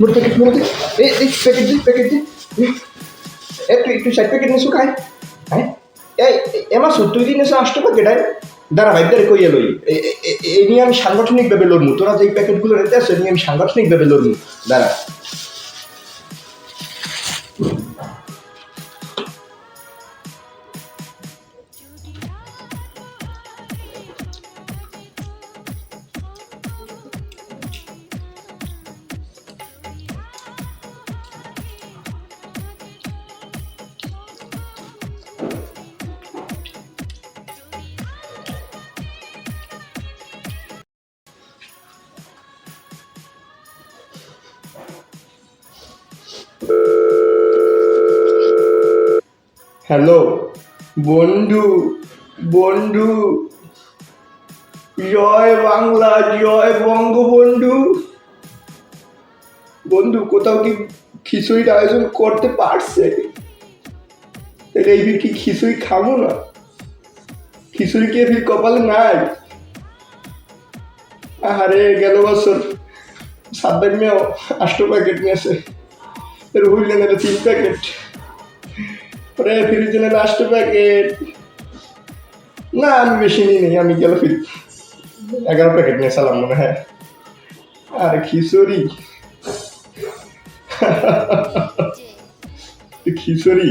মোর packet মোর দে। এই packet দি packet দি। এ, তুই তুই সাইড প্যাকেট নিছু খাই হ্যাঁ? এই এমা তুই দিন এসে আসতে প্যাকেট আয় দাঁড়া ভাই দাঁড়া কইয়া লই। এ- নিয়ে আমি সাংগঠনিকভাবে লড়মু। তোরা যে প্যাকেটগুলো নিতে আসছে নিয়ে আমি সাংগঠনিকভাবে লড়মু। দাঁড়া। হ্যালো, বন্ধু বন্ধু, জয় বাংলা, জয় বঙ্গবন্ধু। বন্ধু, কোথাও কি খিচুড়ির আয়োজন করতে পারছে? এই কি খিচুড়ি খাব না? খিচুড়ি কি ফির কপালে নাই? আরে গেল বছর। সাদ্দার মেয়েও আষ্ট প্যাকেট নিয়েছে রুহুল নেবে তিন প্যাকেট। ওরে ফিরে নেবে আষ্ট প্যাকেট না আমি বেশি নিই নি আমি গেল ফির। এগারো প্যাকেট নিয়ে সালাম মনে হয়। আর খিচুড়ি। খিচুড়ি।